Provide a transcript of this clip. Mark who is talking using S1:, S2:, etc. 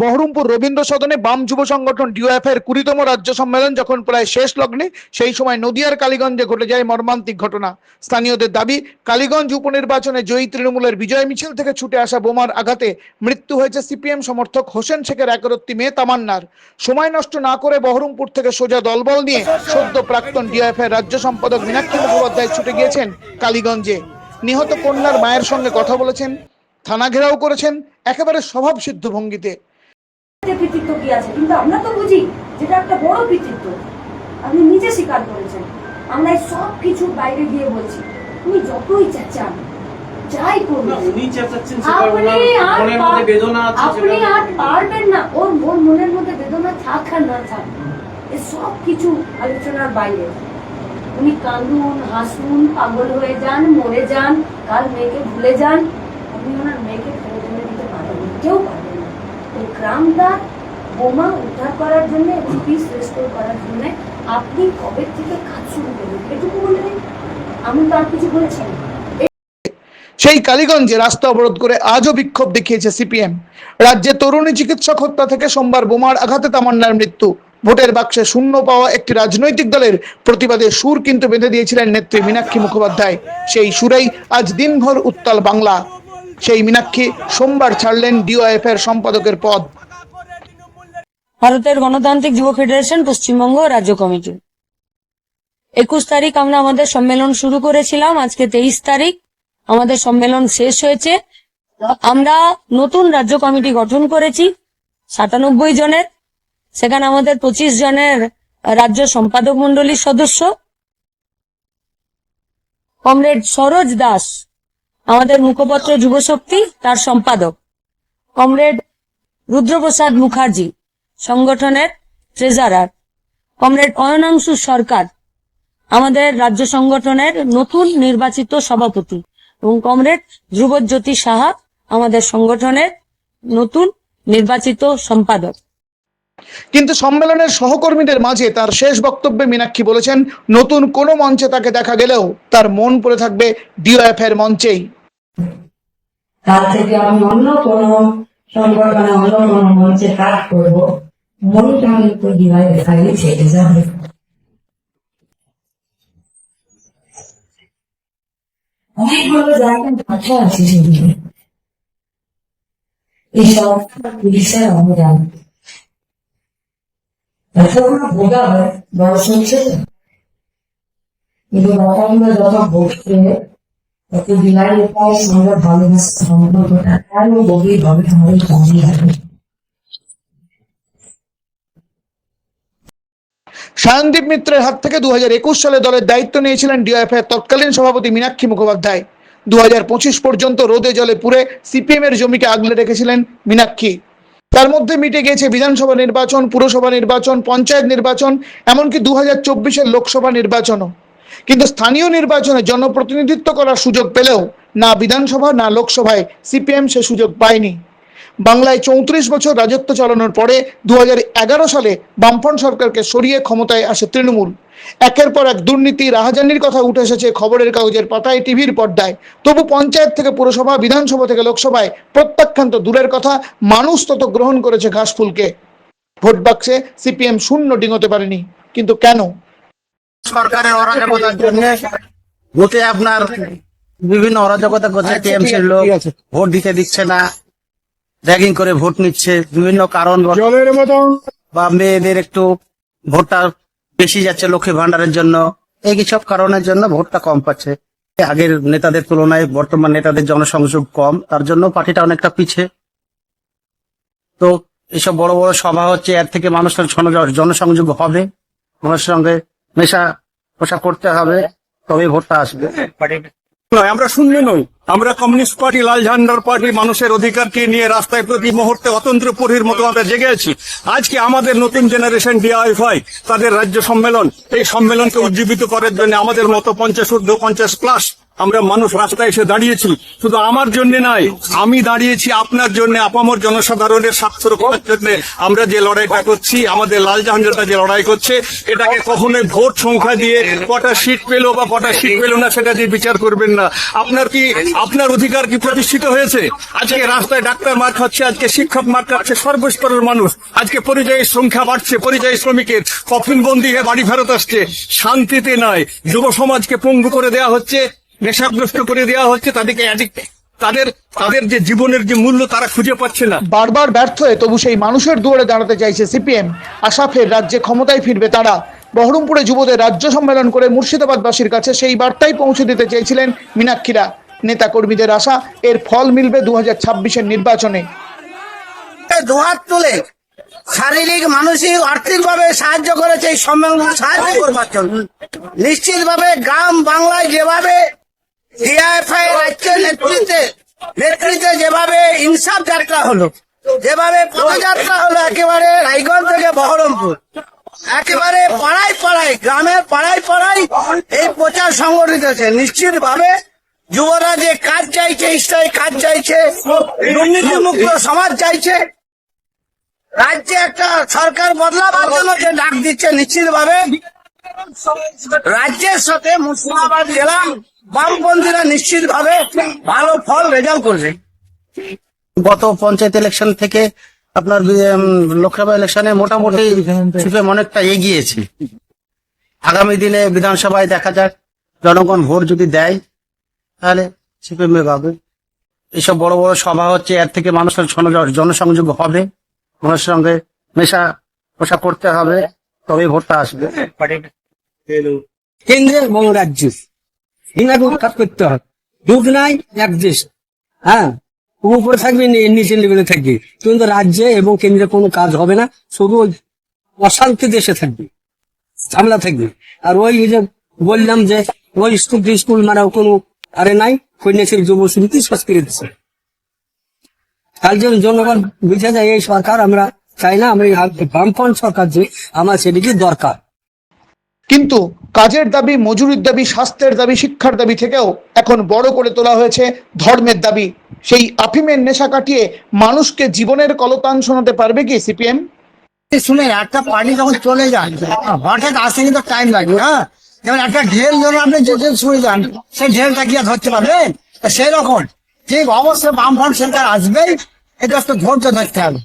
S1: বহরমপুর রবীন্দ্র সদনে বাম যুব সংগঠন ডিওএফ এর কুড়িতম রাজ্য সম্মেলন যখন প্রায় শেষ লগ্নে, সেই সময় নদিয়ার কালীগঞ্জে ঘটে যায় মর্মান্তিক ঘটনা। স্থানীয়দের দাবি, কালীগঞ্জ উপনির্বাচনে জয়ী তৃণমূলের বিজয় মিছিল থেকে ছুটে আসা বোমার আঘাতে মৃত্যু হয়েছে সিপিএম সমর্থক হোসেন শেখের একরত্তি মেয়ে তামান্নার। সময় নষ্ট না করে বহরমপুর থেকে সোজা দলবল নিয়ে সদ্য প্রাক্তন ডিওএফ এর রাজ্য সম্পাদক মীনাক্ষী মুখোপাধ্যায় ছুটে গিয়েছেন কালীগঞ্জে। নিহত কন্যার মায়ের সঙ্গে কথা বলেছেন, থানা ঘেরাও করেছেন, একেবারে স্বভাব সিদ্ধ ভঙ্গিতে।
S2: যে কৃতিত্ব কি আছে? কিন্তু আমরা তো বুঝি যেটা একটা বড় কৃতিত্ব। আপনি নিজে স্বীকার করেছেন। আমরা এই সব কিছু বাইরে গিয়ে বলছি তুমি যতই চাচান যাই করুন আপনি আর পারবেন না। ওর ওর মনের মধ্যে বেদনা থাক আর না থাক সব কিছু আলোচনার বাইরে। উনি কান্দুন হাসুন পাগল হয়ে যান মরে যান কাল মেয়েকে ভুলে যান। আপনি ওনার মেয়েকে এনে দিতে পারবেন কেউ পারবেন না। এই বোমা উদ্ধার করার জন্য এবং পিস রেস্টোর করার জন্য আপনি কবে থেকে কাজ শুরু করবেন? এটুকু বলে। আমি তো আর কিছু বলেছি
S1: সেই কালীগঞ্জে রাস্তা অবরোধ করে আজও বিক্ষোভ দেখিয়েছে সিপিএম। রাজ্যে তরুণী চিকিৎসক হত্যা থেকে সোমবার বোমার আঘাতে তামান্নার মৃত্যু। ভোটের বাক্সে শূন্য পাওয়া একটি রাজনৈতিক দলের প্রতিবাদে সুর কিন্তু বেঁধে দিয়েছিলেন নেত্রী মীনাক্ষী মুখোপাধ্যায়। সেই সুরেই আজ দিনভর উত্তাল বাংলা। সেই মীনাক্ষী সোমবার ছাড়লেন ডিওএফ এর সম্পাদকের পদ।
S3: ভারতের গণতান্ত্রিক যুব ফেডারেশন পশ্চিমবঙ্গ রাজ্য কমিটি। একুশ তারিখ আমরা আমাদের সম্মেলন শুরু করেছিলাম, আজকে তেইশ তারিখ আমাদের সম্মেলন শেষ হয়েছে। আমরা নতুন রাজ্য কমিটি গঠন করেছি, সাতানব্বই জনের। সেখানে আমাদের পঁচিশ জনের রাজ্য সম্পাদক মন্ডলীর সদস্য। কমরেড সরোজ দাস আমাদের মুখপত্র যুবশক্তি, তার সম্পাদক, কমরেড রুদ্রপ্রসাদ মুখার্জি, সংগঠনের ট্রেজারার কমরেড অয়নাংশু সরকার, আমাদের রাজ্য সংগঠনের নতুন নির্বাচিত সভাপতি এবং কমরেড ধ্রুবজ্যোতি সাহা, আমাদের সংগঠনের নতুন নির্বাচিত সম্পাদক।
S1: কিন্তু সম্মেলনের সহকর্মীদের মাঝে তার শেষ বক্তব্যে মীনাক্ষী বলেছেন, নতুন কোনো মঞ্চে তাকে দেখা গেলেও তার মন পড়ে থাকবে ডিওএফ এর মঞ্চেই।
S4: তার থেকে আমি অন্য কোনো সংগঠনে অন্য কোনো মঞ্চে কাজ করব। মনটা আমি তো দিবাই দেখাই, ছেড়ে যাবে। অনেকগুলো জায়গায় ভাষা আছে এইসব পুলিশের অবদান। ভোগা হয়। কিন্তু যত ভোগছে বিলাইয়ের সঙ্গে ভালোবাসা আরও গভীর ভাবে আমাদের কমই হবে।
S1: সায়নদীপ মিত্রের হাত থেকে দু হাজার একুশ সালে দলের দায়িত্ব নিয়েছিলেন ডিওএফ এর তৎকালীন সভাপতি মীনাক্ষী মুখোপাধ্যায়। দু হাজার পঁচিশ পর্যন্ত রোদে জলে পুরে সিপিএম এর জমিকে আগলে রেখেছিলেন মীনাক্ষী। তার মধ্যে মিটে গিয়েছে বিধানসভা নির্বাচন, পুরসভা নির্বাচন, পঞ্চায়েত নির্বাচন, এমনকি দু হাজার লোকসভা নির্বাচনও। কিন্তু স্থানীয় নির্বাচনে জনপ্রতিনিধিত্ব করার সুযোগ পেলেও না বিধানসভা, না লোকসভায় সিপিএম সে সুযোগ পায়নি। বাংলায় চৌত্রিশ বছর রাজত্ব চালানোর পরে দুহাজার এগারো সালে বামফ্রন্ট সরকারকে সরিয়ে ক্ষমতায় আসে তৃণমূল। একের পর এক দুর্নীতি, রাহাজানির কথা উঠে এসেছে খবরের কাগজের পাতায়, টিভির পর্দায়। তবু পঞ্চায়েত থেকে পুরসভা, বিধানসভা থেকে লোকসভায় প্রত্যাখ্যান তো দূরের কথা মানুষ তত গ্রহণ করেছে ঘাসফুলকে। ভোট বাক্সে সিপিএম শূন্য ডিঙোতে পারেনি। কিন্তু কেন?
S5: সরকারের অরাজকতার জন্য ভোটে আপনার বিভিন্ন অরাজকতা করছে টিএমসির লোক ভোট দিতে দিচ্ছে না র্যাগিং করে ভোট নিচ্ছে বিভিন্ন কারণ বা মেয়েদের একটু ভোটটা বেশি যাচ্ছে লক্ষ্মী ভান্ডারের জন্য এই সব কারণের জন্য ভোটটা কম পাচ্ছে। আগের নেতাদের তুলনায় বর্তমান নেতাদের জনসংযোগ কম তার জন্য পার্টিটা অনেকটা পিছে। তো এইসব বড় বড় সভা হচ্ছে এর থেকে মানুষের জনসংযোগ হবে। মানুষের সঙ্গে মেশা পোশা করতে হবে, তবে ভোটটা আসবে।
S6: নয় আমরা শুনলে নই। আমরা কমিউনিস্ট পার্টি, লাল ঝান্ডার পার্টি, মানুষের অধিকারকে নিয়ে রাস্তায় প্রতি মুহূর্তে অতন্ত্র পরীর মতো আমরা জেগে আছি। আজকে আমাদের নতুন জেনারেশন ডিআইএফআই তাদের রাজ্য সম্মেলন, এই সম্মেলনকে উজ্জীবিত করার জন্য আমাদের মতো পঞ্চাশ ঊর্ধ্ব পঞ্চাশ প্লাস আমরা মানুষ রাস্তায় এসে দাঁড়িয়েছি। শুধু আমার জন্য নয়, আমি দাঁড়িয়েছি আপনার জন্য, আপামর জনসাধারণের স্বার্থ রক্ষার জন্য। আমরা যে লড়াইটা করছি, আমাদের লাল জাহানটা যে লড়াই করছে, এটাকে কখনোই ভোট সংখ্যা দিয়ে কটা সিট পেল বা কটা সিট পেল না, সেটা দিয়ে বিচার করবেন না। আপনার কি, আপনার অধিকার কি প্রতিষ্ঠিত হয়েছে? আজকে রাস্তায় ডাক্তার মার খাচ্ছে, আজকে শিক্ষক মার খাচ্ছে, সর্বস্তরের মানুষ। আজকে পরিযায়ী সংখ্যা বাড়ছে, পরিযায়ী শ্রমিকের কফিন বন্দী হয়ে বাড়ি ফেরত আসছে। শান্তিতে নয়, যুব সমাজকে পঙ্গু করে দেওয়া হচ্ছে। নেশাগ্রস্ত করে দেওয়া হচ্ছে তাদেরকে অ্যাডিক্ট তাদের তাদের যে জীবনের যে মূল্য তারা খুঁজে পাচ্ছে না।
S1: বারবার ব্যর্থ হয়ে তবু সেই মানুষের দুয়ারে দাঁড়াতে চাইছে সিপিএম। আশা ফের রাজ্যে ক্ষমতায় ফিরবে তারা। বহরমপুরে যুবদের রাজ্য সম্মেলন করে মুর্শিদাবাদবাসীর কাছে সেই বার্তাই পৌঁছে দিতে চেয়েছিলেন মীনাক্ষীরা। নেতা কর্মীদের আশা এর ফল মিলবে দু হাজার ছাব্বিশের নির্বাচনে।
S5: দুহাত তুলে শারীরিক মানসিক আর্থিক ভাবে সাহায্য করেছে এই সম্মেলন সাহায্য করবার জন্য। নিশ্চিত ভাবে গ্রাম বাংলায় যেভাবে ডিআইএফআই রাজ্যের নেতৃত্বে নেতৃত্বে যেভাবে ইনসাফ যাত্রা হলো, যেভাবে পদযাত্রা হলো একেবারে রায়গঞ্জ থেকে বহরমপুর, একেবারে পাড়ায় পাড়ায় গ্রামের পাড়ায় পাড়ায় এই প্রচার সংগঠিত হয়েছে নিশ্চিত ভাবে যুবরা যে কাজ চাইছে, স্থায়ী কাজ চাইছে, দুর্নীতিমুক্ত সমাজ চাইছে, রাজ্যে একটা সরকার বদলাবার জন্য যে ডাক দিচ্ছে নিশ্চিত ভাবে রাজ্যের সাথে মুর্শিদাবাদ জেলা বামপন্থীরা নিশ্চিত ভাবে ভালো ফল রেজাল্ট করবে। গত পঞ্চায়েত ইলেকশন থেকে আপনার লোকসভা ইলেকশনে মোটামুটি অনেকটা এগিয়েছে। আগামী দিনে বিধানসভায় দেখা যাক, জনগণ ভোট যদি দেয়, তাহলে সিপিএম পাবে এইসব বড় বড় সভা হচ্ছে, এর থেকে মানুষের জনসংযোগ হবে। মানুষের সঙ্গে মেশা পোশা করতে হবে তবে ভোটটা আসবে।
S7: কেন্দ্রের এবং রাজ্য এনাকে কাজ করতে হবে দুধ নাই, এক দেশ। হ্যাঁ উপরে থাকবে নিচে লেভেলে থাকবে। কিন্তু রাজ্যে এবং কেন্দ্রে কোনো কাজ হবে না, শুধু ওই অশান্তি দেশে থাকবে, ঝামেলা থাকবে। আর ওই যে বললাম যে, ওই স্কুল স্কুল মানে কোনো আরে নাই, কন্যাশ্রী যুব সমিতি করে দিচ্ছে তার জন্য জনগণ বুঝে যায়, এই সরকার আমরা চাই না, আমরা বামপন্থ সরকার যে, আমার সেদিকে দরকার।
S1: কিন্তু কাজের দাবি, মজুরির দাবি, স্বাস্থ্যের দাবি, শিক্ষার দাবি থেকেও এখন বড় করে তোলা হয়েছে ধর্মের দাবি। সেই আফিমের নেশা কাটিয়ে মানুষকে জীবনের কলতান শোনাতে পারবে কি সিপিএম?
S5: শুনে একটা পার্টি যখন চলে যায়, হঠাৎ আসতে কিন্তু টাইম লাগবে হ্যাঁ? যেমন একটা ঢেল ধরুন আপনি যে শুনে যান, সেই ঢেলটা কি আর ধরতে পারবেন সেই রকম। ঠিক অবশ্যই বাম ফাম সরকার আসবেই, এটা একটু ধৈর্য ধরতে হবে।